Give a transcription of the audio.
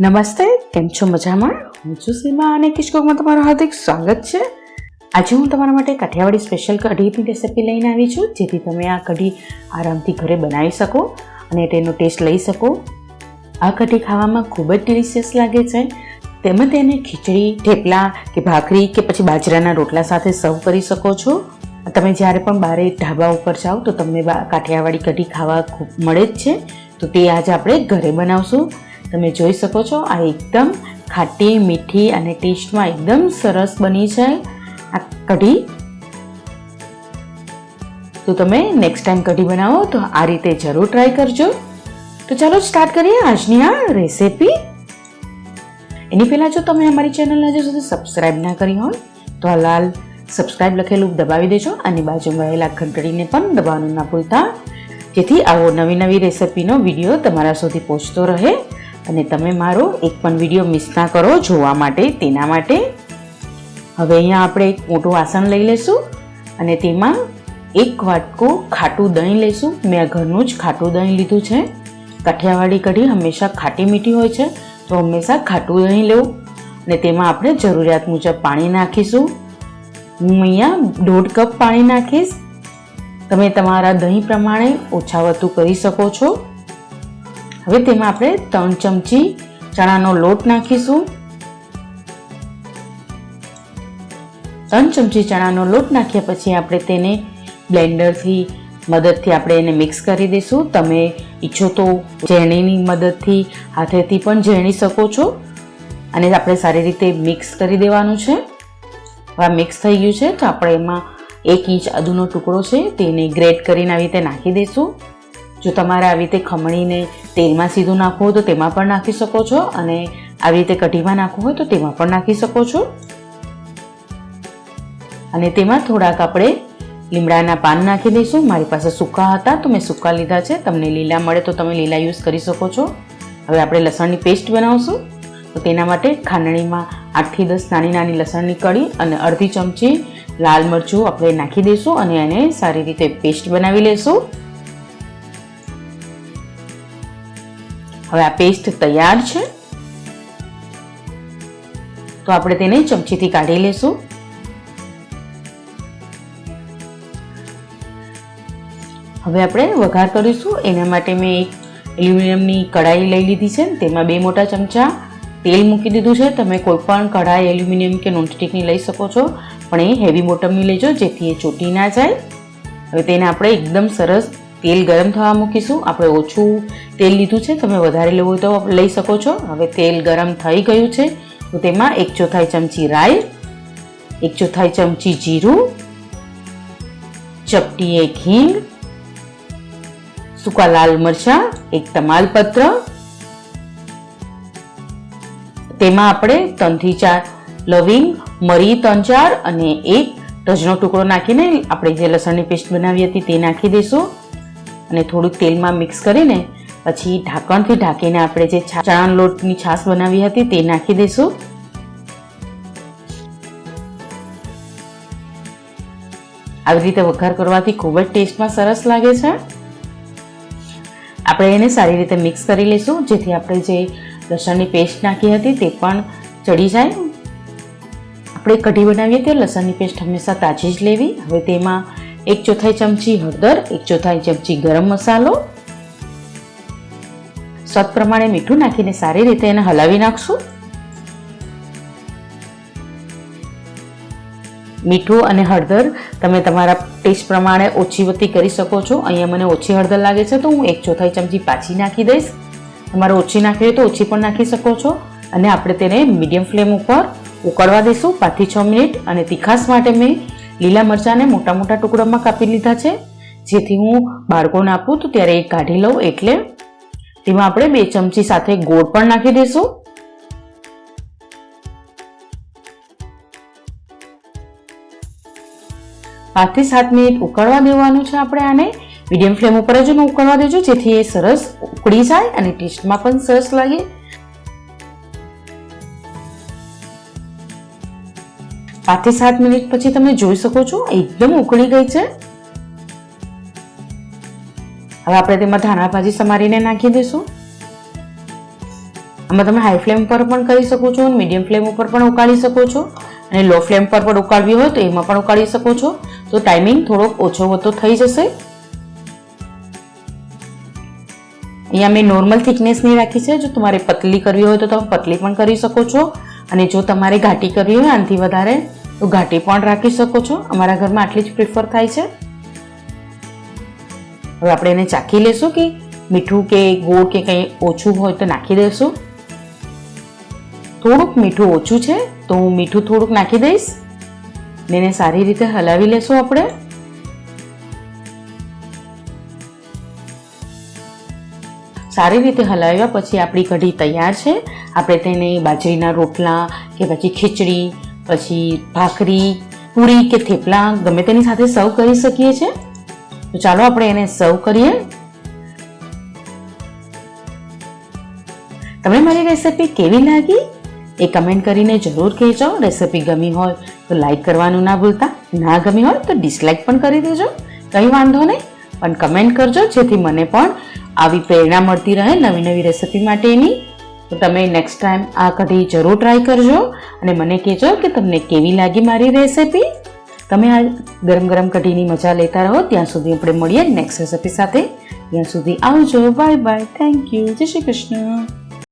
નમસ્તે, કેમ છો મજામાં? હું છું સીમા અને કિશકોકમાં તમારું હાર્દિક સ્વાગત છે. આજે હું તમારા માટે કાઠિયાવાડી સ્પેશિયલ કઢીની રેસિપી લઈને આવી છું, જેથી તમે આ કઢી આરામથી ઘરે બનાવી શકો અને તેનો ટેસ્ટ લઈ શકો. આ કઢી ખાવામાં ખૂબ જ ડિલિશિયસ લાગે છે. તેમાં તેને ખીચડી, થેપલા કે ભાખરી કે પછી બાજરાના રોટલા સાથે સર્વ કરી શકો છો. તમે જ્યારે પણ બારે ઢાબા ઉપર જાઓ, તો તમને કાઠિયાવાડી કઢી ખાવા ખૂબ મળે જ છે. તો તે આજે આપણે ઘરે બનાવશું. તમે જોઈ શકો છો, આ એકદમ ખાટી, મીઠી અને ટેસ્ટમાં એકદમ સરસ બની છે આ કઢી. તો તમે નેક્સ્ટ ટાઈમ કઢી બનાવો તો આ રીતે જરૂર ટ્રાય કરજો. તો ચાલો સ્ટાર્ટ કરીએ આજની આ રેસેપી એની પહેલાં જો તમે અમારી ચેનલને હજુ સુધી સબસ્ક્રાઈબ ના કરી હોય, તો આ લાલ સબસ્ક્રાઈબ લખેલું દબાવી દેજો અને બાજુમાં રહેલા ઘંટડીને પણ દબાવવાનું ના ભૂલતા. જેથી આવો નવી નવી રેસીપીનો વીડિયો તમારા સુધી પહોંચતો રહે. અને તમે મારો એક પણ વીડિયો મિસ ના કરો જોવા માટે, તેના માટે. હવે અહીંયા આપણે એક મોટું વાસણ લઈ લઈશું અને તેમાં એક વાટકો ખાટું દહીં લઈશું મેં ઘરનું જ ખાટું દહીં લીધું છે. કાઠિયાવાડી કઢી હંમેશા ખાટી મીઠી હોય છે, તો હંમેશા ખાટું દહીં લેવું. અને તેમાં આપણે જરૂરિયાત મુજબ પાણી નાખીશું. હું અહીંયા દોઢ કપ પાણી નાખીશ. તમે તમારા દહીં પ્રમાણે ઓછા વધુ કરી શકો છો. હવે તેમાં આપણે ત્રણ ચમચી ચણાનો લોટ નાખીશું. ત્રણ ચમચી ચણાનો લોટ નાખ્યા પછી આપણે તેને બ્લેન્ડરથી મદદથી આપણે એને મિક્સ કરી દઈશું. તમે ઈચ્છો તો ઝેરણીની મદદથી હાથેથી પણ ઝેરણી શકો છો. અને આપણે સારી રીતે મિક્સ કરી દેવાનું છે. હવે મિક્સ થઈ ગયું છે તો આપણે એમાં એક ઇંચ આદુનો ટુકડો છે તેને ગ્રેટ કરીને આવી રીતે નાખી દઈશું. જો તમારે આવી રીતે ખમણીને તેલમાં સીધું નાખવું હોય તો તેમાં પણ નાખી શકો છો અને આવી રીતે કઢીમાં નાખવું હોય તો તેમાં પણ નાખી શકો છો. અને તેમાં થોડાક આપણે લીમડાના પાન નાખી દઈશું. મારી પાસે સૂકા હતા તો મેં સૂકા લીધા છે. તમને લીલા મળે તો તમે લીલા યુઝ કરી શકો છો. હવે આપણે લસણની પેસ્ટ બનાવશું. તો તેના માટે ખાંડણીમાં આઠથી દસ નાની નાની લસણની કળી અને અડધી ચમચી લાલ મરચું આપણે નાખી દઈશું અને એને સારી રીતે પેસ્ટ બનાવી લઈશું. હવે આ પેસ્ટ તૈયાર છે. તો આપણે તેને ચમચીથી કાઢી લેશું. હવે આપણે વઘાર કરીશું. એના માટે મેં એક એલ્યુમિનિયમની કઢાઈ લઈ લીધી છે તેમાં બે મોટા ચમચા તેલ મૂકી દીધું છે. તમે કોઈપણ કઢાઈ એલ્યુમિનિયમ કે નોનસ્ટિકની લઈ શકો છો, પણ એ હેવી બોટમની લેજો, જેથી એ ચોટી ના જાય. હવે તેને આપણે એકદમ સરસ તેલ ગરમ થવા મૂકીશું. આપણે ઓછું તેલ લીધું છે. તમે વધારે લેવું તો લઈ શકો છો. હવે તેલ ગરમ થઈ ગયું છે. તો તેમાં એક ચોથાઈ ચમચી રાઈ, એક ચોથાઈ ચમચી જીરું, ચપટી એક હિંગ, સૂકા લાલ મરચાં, એક તમાલપત્ર. તેમાં આપણે ત્રણથી ચાર લવિંગ, મરી ત્રણ ચાર અને એક તજનો ટુકડો નાખીને આપણે જે લસણની પેસ્ટ બનાવી હતી તે નાખી દઈશું અને થોડુંક તેલમાં મિક્સ કરીને પછી ઢાંકણથી ઢાંકીને આપણે જે ચણા લોટની છાશ બનાવી હતી તે નાખી દઈશું. આવી રીતે વઘાર કરવાથી ખૂબ જ ટેસ્ટમાં સરસ લાગે છે. આપણે એને સારી રીતે મિક્સ કરી લઈશું, જેથી આપણે જે લસણની પેસ્ટ નાખી હતી તે પણ ચડી જાય. આપણે કઢી બનાવીએ ત્યારે લસણની પેસ્ટ હંમેશા તાજી જ લેવી. હવે તેમાં એક ચોથાઈ ચમચી હળદર, એક ચોથાઈ ચમચી ગરમ મસાલો. સ્વાદ પ્રમાણે મીઠું નાખીને સારી રીતે એને હલાવી નાખશું. મીઠું અને હળદર તમે તમારા ટેસ્ટ પ્રમાણે ઓછી વત્તી કરી શકો છો. અહીંયા મને ઓછી હળદર લાગે છે તો હું એક ચોથાઈ ચમચી પાછી નાખી દઈશ. તમારે ઓછી નાખવી હોય તો ઓછી પણ નાખી શકો છો. અને આપણે તેને મીડિયમ ફ્લેમ ઉપર ઉકળવા દઈશું પાંચથી છ મિનિટ. અને તીખાસ માટે મેં લીલા મરચાંને મોટા મોટા ટુકડામાં કાપી લીધા છે. જેથી હું બાળકોને આપું તો ત્યારે એ કાઢી લઉં એટલે તેમાં આપણે બે ચમચી સાથે ગોળ પણ નાખી દઈશું પાંચથી સાત મિનિટ ઉકળવા દેવાનું છે આપણે આને. મીડિયમ ફ્લેમ ઉપર જ ઉકળવા દેજો જેથી એ સરસ ઉકળી જાય અને ટેસ્ટમાં પણ સરસ લાગે. પાંચથી સાત મિનિટ પછી તમે જોઈ શકો છો, એકદમ ઉકળી ગઈ છે. હવે આપણે તેમાં ધાણા ભાજી સમારીને નાખી દઈશું. આમાં તમે હાઈ ફ્લેમ પર પણ કરી શકો છો, મીડિયમ ફ્લેમ ઉપર પણ ઉકાળી શકો છો, અને લો ફ્લેમ પર પણ ઉકાળવી હોય તો એમાં પણ ઉકાળી શકો છો. તો ટાઈમિંગ થોડોક ઓછો વધતો થઈ જશે. અહીંયા મેં નોર્મલ થિકનેસની રાખી છે, જો તમારે પતલી કરવી હોય તો તમે પતલી પણ કરી શકો છો. અને જો તમારે ઘાટી કરવી હોય આનાથી વધારે, તો ઘાટી પણ રાખી શકો છો. અમારા ઘરમાં આટલી જ પ્રિફર થાય છે. હવે આપણે એને ચાખી લેશું કે મીઠું કે ગોળ કે કંઈ ઓછું હોય તો નાખી દઈશું થોડુંક મીઠું ઓછું છે, તો હું મીઠું થોડુંક નાખી દઈશ. ને એને સારી રીતે હલાવી લેશું આપણે. સારી રીતે હલાવ્યા પછી આપણી કઢી તૈયાર છે. આપણે તેને બાજરીના રોટલા કે પછી ખીચડી, પછી ભાખરી, પૂરી કે થેપલા ગમે તેની સાથે સર્વ કરી શકીએ છીએ તો ચાલો આપણે એને સર્વ કરીએ. તમને મારી રેસિપી કેવી લાગી? એ કમેન્ટ કરીને જરૂર કહેજો. રેસિપી ગમી હોય તો લાઈક કરવાનું ના ભૂલતા. ના ગમી હોય તો ડિસલાઇક પણ કરી દેજો. કંઈ વાંધો નહીં. પણ કમેન્ટ કરજો જેથી મને પણ આવી પ્રેરણા મળતી રહે નવી નવી રેસિપી માટેની, તો તમે નેક્સ્ટ ટાઈમ આ કઢી જરૂર ટ્રાય કરજો અને મને કહેજો કે તમને કેવી લાગી મારી રેસિપી તમે આ ગરમ ગરમ કઢીની મજા લેતા રહો, ત્યાં સુધી આપણે મળીએ નેક્સ્ટ રેસિપી સાથે. ત્યાં સુધી આવજો. બાય બાય થેન્ક યુ જય શ્રી કૃષ્ણ.